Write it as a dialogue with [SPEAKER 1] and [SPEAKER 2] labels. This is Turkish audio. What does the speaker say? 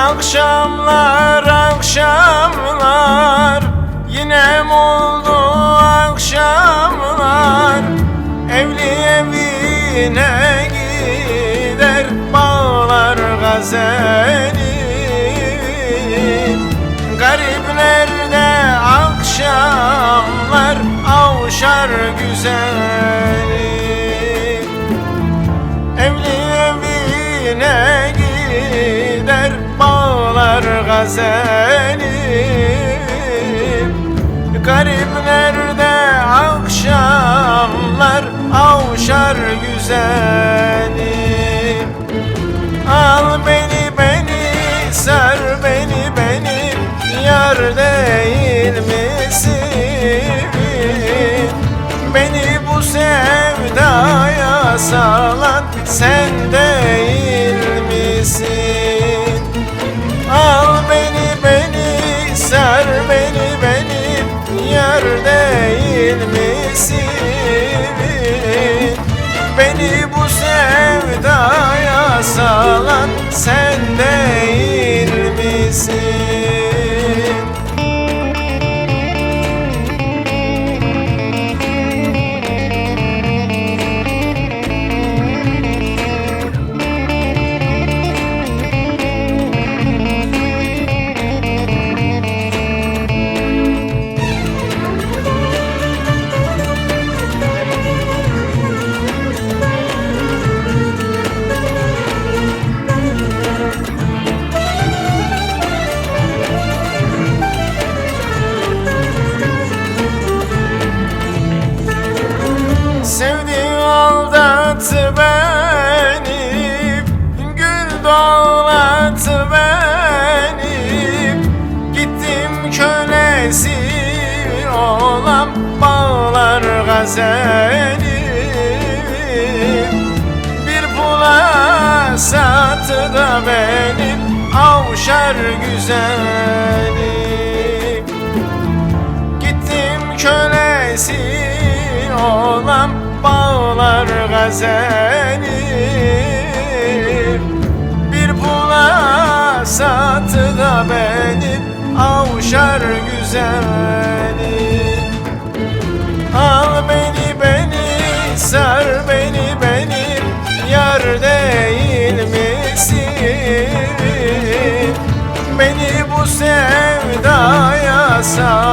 [SPEAKER 1] Akşamlar akşamlar. Yine oldu akşamlar? Evli evine gider Bağlar gazeli gazeli Gariplerde akşamlar avşar güzeli Al beni beni sar beni beni Yar değil misin? Beni bu sevdaya salan sen değil salan olan bağlar gazeli Bir pula sattı da beni Avşar güzeli. Gittim kölesi olan bağlar gazeli Bir pula sattı da beni avşar güzeli sun.